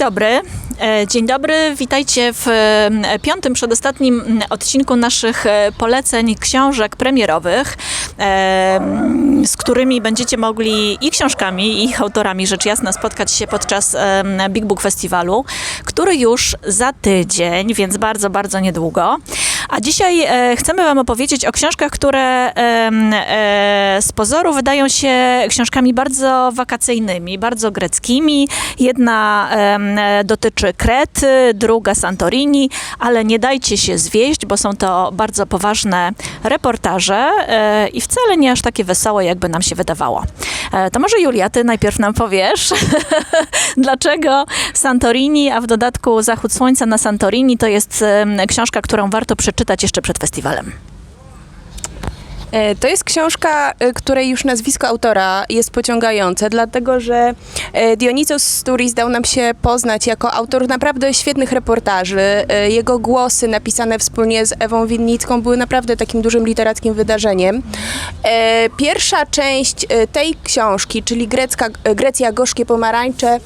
dobry. E, Dzień dobry, witajcie w e, piątym, przedostatnim odcinku naszych e, poleceń książek premierowych, z którymi będziecie mogli i książkami, i ich autorami, rzecz jasna, spotkać się podczas Big Book Festiwalu, który już za tydzień, więc bardzo, bardzo niedługo. A dzisiaj e, chcemy Wam opowiedzieć o książkach, które em, e, z pozoru wydają się książkami bardzo wakacyjnymi, bardzo greckimi. Jedna e, dotyczy Krety, druga Santorini, ale nie dajcie się zwieść, bo są to bardzo poważne reportaże e, i wcale nie aż takie wesołe, jakby nam się wydawało. E, to może Julia, ty najpierw nam powiesz, dlaczego Santorini, a w dodatku Zachód Słońca na Santorini to jest em, książka, którą warto przeczytać jeszcze przed festiwalem. E, To jest książka, e, której już nazwisko autora jest pociągające, dlatego że e, Dionizos Sturis dał nam się poznać jako autor naprawdę świetnych reportaży. Jego głosy napisane wspólnie z Ewą Winnicką były naprawdę takim dużym literackim wydarzeniem. Pierwsza część tej książki, czyli Grecka, Grecja Gorzkie Pomarańcze,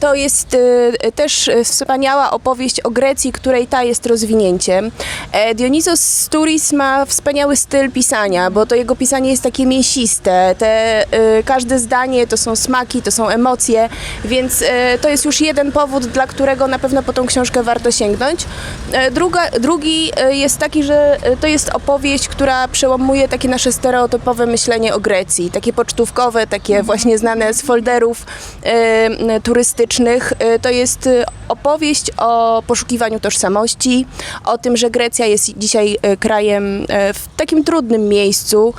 To jest e, też e, wspaniała opowieść o Grecji, której ta jest rozwinięciem. E, Dionizos Sturis ma wspaniały styl pisania, bo to jego pisanie jest takie mięsiste. Te, e, każde zdanie to są smaki, to są emocje, więc e, to jest już jeden powód, dla którego na pewno po tą książkę warto sięgnąć. E, Druga, drugi e, jest taki, że e, to jest opowieść, która przełamuje takie nasze stereotypowe myślenie o Grecji, takie pocztówkowe, takie właśnie znane z folderów e, turystycznych. E, To jest e, opowieść o poszukiwaniu tożsamości, o tym, że Grecja jest dzisiaj e, krajem w takim trudnym miejscu,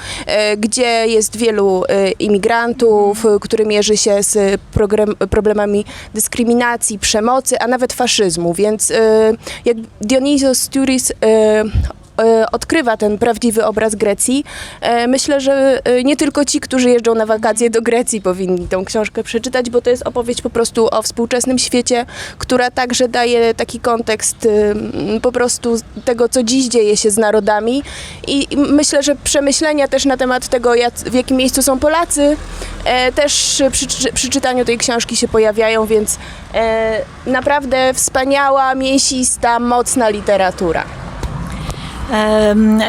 gdzie jest wielu imigrantów, który mierzy się z problemami dyskryminacji, przemocy, a nawet faszyzmu. Więc jak e, e, odkrywa ten prawdziwy obraz Grecji. E, Myślę, że e, nie tylko ci, którzy jeżdżą na wakacje do Grecji powinni tą książkę przeczytać, bo to jest opowieść po prostu o współczesnym świecie, która także daje taki kontekst po prostu tego, co dziś dzieje się z narodami i myślę, że przemyślenia też na temat tego, w jakim miejscu są Polacy, e, też przy, przy czytaniu tej książki się pojawiają, więc e, naprawdę wspaniała, mięsista, mocna literatura.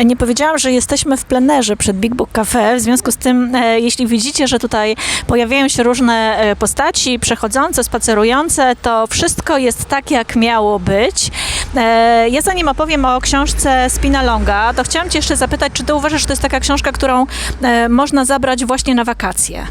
Nie powiedziałam, że jesteśmy w plenerze przed Big Book Cafe, w związku z tym, e, jeśli widzicie, że tutaj pojawiają się różne e, postaci przechodzące, spacerujące, to wszystko jest tak, jak miało być. E, Ja zanim opowiem o książce Spinalonga, to chciałam cię jeszcze zapytać, czy ty uważasz, że to jest taka książka, którą można zabrać właśnie na wakacje?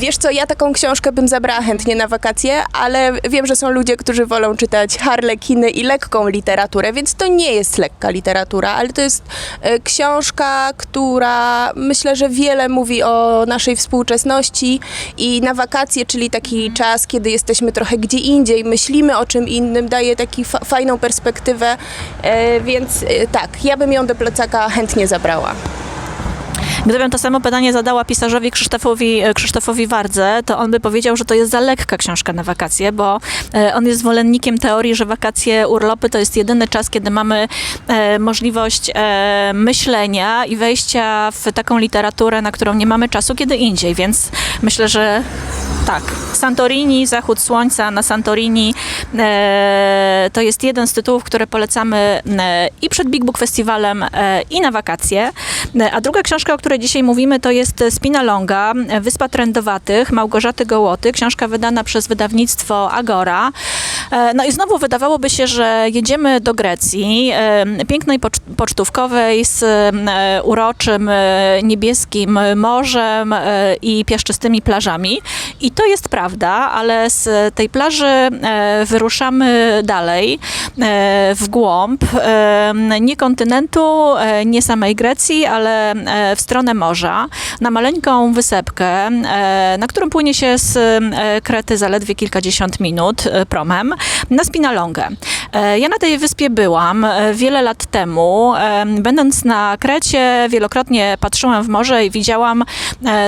Wiesz co, ja taką książkę bym zabrała chętnie na wakacje, ale wiem, że są ludzie, którzy wolą czytać harlekiny i lekką literaturę, więc to nie jest lekka literatura, ale to jest e, książka, która myślę, że wiele mówi o naszej współczesności i na wakacje, czyli taki czas, kiedy jesteśmy trochę gdzie indziej, myślimy o czym innym, daje taki fa- fajną perspektywę, e, więc e, tak, ja bym ją do plecaka chętnie zabrała. Gdybym to samo pytanie zadała pisarzowi Krzysztofowi, e, Krzysztofowi Wardze, to on by powiedział, że to jest za lekka książka na wakacje, bo e, on jest zwolennikiem teorii, że wakacje, urlopy to jest jedyny czas, kiedy mamy e, możliwość myślenia i wejścia w taką literaturę, na którą nie mamy czasu kiedy indziej, więc myślę, że tak. Santorini, Zachód Słońca na Santorini to jest jeden z tytułów, które polecamy i przed Big Book Festiwalem, i na wakacje. A druga książka, o której dzisiaj mówimy, to jest Spinalonga, Wyspa Trędowatych, Małgorzaty Gołoty. Książka wydana przez wydawnictwo Agora. E, No i znowu wydawałoby się, że jedziemy do Grecji, e, pięknej pocz- pocztówkowej z e, uroczym niebieskim morzem i piaszczystymi plażami. I to jest prawda, ale z tej plaży wyruszamy dalej, w głąb, nie kontynentu, nie samej Grecji, ale e, w stronę morza, na maleńką wysepkę, e, na którą płynie się z e, Krety zaledwie kilkadziesiąt minut promem, na Spinalongę. Ja na tej wyspie byłam wiele lat temu. Będąc na Krecie, wielokrotnie patrzyłam w morze i widziałam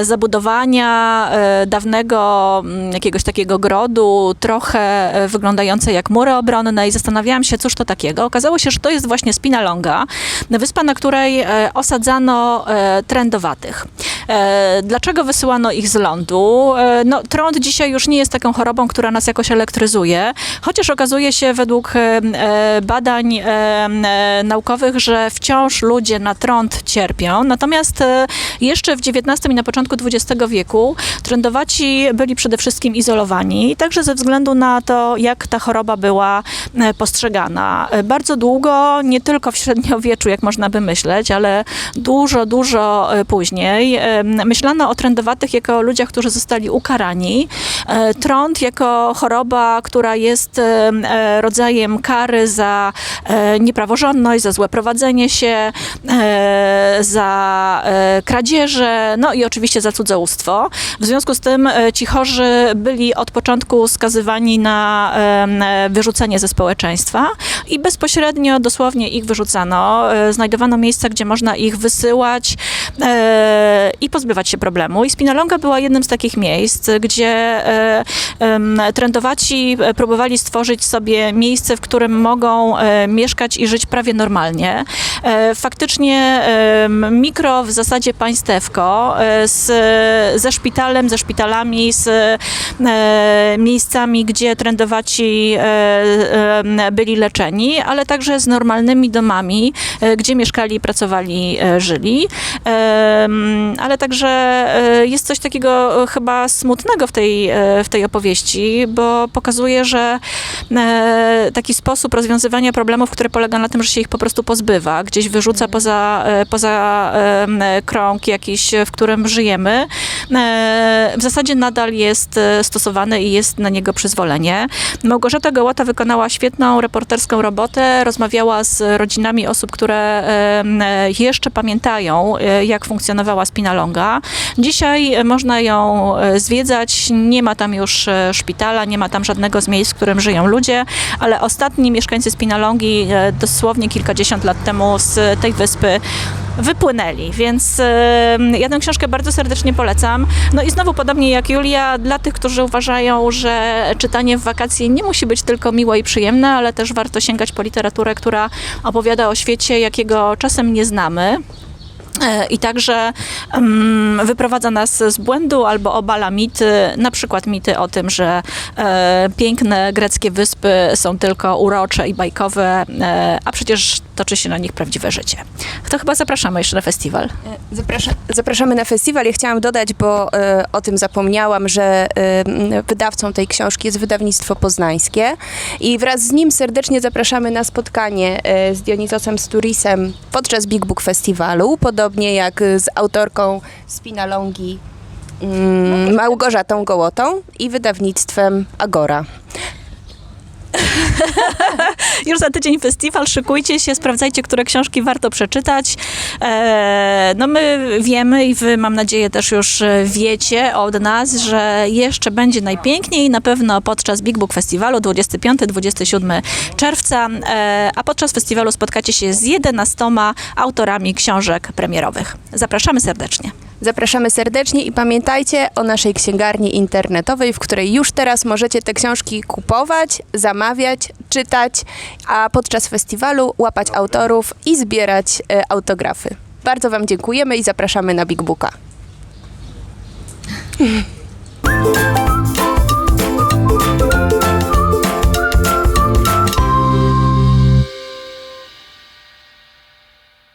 zabudowania dawnego mm, jakiegoś takiego grodu, trochę wyglądające jak mury obronne i zastanawiałam się, cóż to takiego. Okazało się, że to jest właśnie Spinalonga, wyspa, na której osadzano e, trędowatych. E, Dlaczego wysyłano ich z lądu? E, No, trąd dzisiaj już nie jest taką chorobą, która nas jakoś elektryzuje, chociaż okazuje się według badań naukowych, że wciąż ludzie na trąd cierpią. Natomiast jeszcze w XIX i na początku XX wieku trędowaci byli przede wszystkim izolowani, także ze względu na to, jak ta choroba była postrzegana. Bardzo długo, nie tylko w średniowieczu, jak można by myśleć, ale dużo, dużo e, później e, myślano o trędowatych jako ludziach, którzy zostali ukarani. E, Trąd jako choroba, która jest rodzajem kary za niepraworządność, za złe prowadzenie się, za kradzieże, no i oczywiście za cudzołóstwo. W związku z tym ci chorzy byli od początku skazywani na wyrzucenie ze społeczeństwa i bezpośrednio dosłownie ich wyrzucano. Znajdowano miejsca, gdzie można ich wysyłać e, i pozbywać się problemu. I Spinalonga była jednym z takich miejsc, gdzie e, em, trędowaci e, próbowali stworzyć sobie miejsce, w którym mogą mieszkać i żyć prawie normalnie. E, Faktycznie mikro w zasadzie państewko e, z, ze szpitalem, ze szpitalami, z e, miejscami, gdzie trędowaci e, byli leczeni, ale także z normalnymi domami, gdzie mieszkali, pracowali, żyli. Ale także jest coś takiego chyba smutnego w tej, w tej opowieści, bo pokazuje, że taki sposób rozwiązywania problemów, który polega na tym, że się ich po prostu pozbywa, gdzieś wyrzuca poza, e, poza em, krąg jakiś, w którym żyjemy, e, w zasadzie nadal jest e, stosowany i jest na niego przyzwolenie. Małgorzata Gołota wykonała świetną reporterską robotę, rozmawiała z rodzinami osób, które e, jeszcze pamiętają, e, jak funkcjonowała Spinalonga. Dzisiaj e, można ją e, zwiedzać, nie ma tam już e, szpitala, nie ma tam żadnego z miejsc, w którym żyją ludzie, ale ostatni mieszkańcy Spinalongi e, dosłownie kilkadziesiąt lat temu z tej wyspy wypłynęli, więc ja tę książkę bardzo serdecznie polecam. No i znowu podobnie jak Julia, dla tych, którzy uważają, że czytanie w wakacje nie musi być tylko miłe i przyjemne, ale też warto sięgać po literaturę, która opowiada o świecie, jakiego czasem nie znamy. E, I także mm, wyprowadza nas z błędu albo obala mity, na przykład mity o tym, że e, piękne greckie wyspy są tylko urocze i bajkowe, e, a przecież toczy się na nich prawdziwe życie. To chyba zapraszamy jeszcze na festiwal. Zaprasza, zapraszamy na festiwal. Ja chciałam dodać, bo e, o tym zapomniałam, że e, wydawcą tej książki jest wydawnictwo poznańskie i wraz z nim serdecznie zapraszamy na spotkanie e, z Dionizosem Sturisem podczas Big Book Festiwalu, podobnie jak z autorką Spinalongi mm, Małgorzatą Gołotą i wydawnictwem Agora. Już za tydzień festiwal, szykujcie się, sprawdzajcie, które książki warto przeczytać. E, no my wiemy i wy, mam nadzieję, też już e, wiecie od nas, że jeszcze będzie najpiękniej, na pewno podczas Big Book Festiwalu 25-27 czerwca, e, a podczas festiwalu spotkacie się z 11 autorami książek premierowych. Zapraszamy serdecznie. Zapraszamy serdecznie i pamiętajcie o naszej księgarni internetowej, w której już teraz możecie te książki kupować, zamawiać, czytać, a podczas festiwalu łapać autorów i zbierać e, autografy. Bardzo Wam dziękujemy i zapraszamy na Big Booka.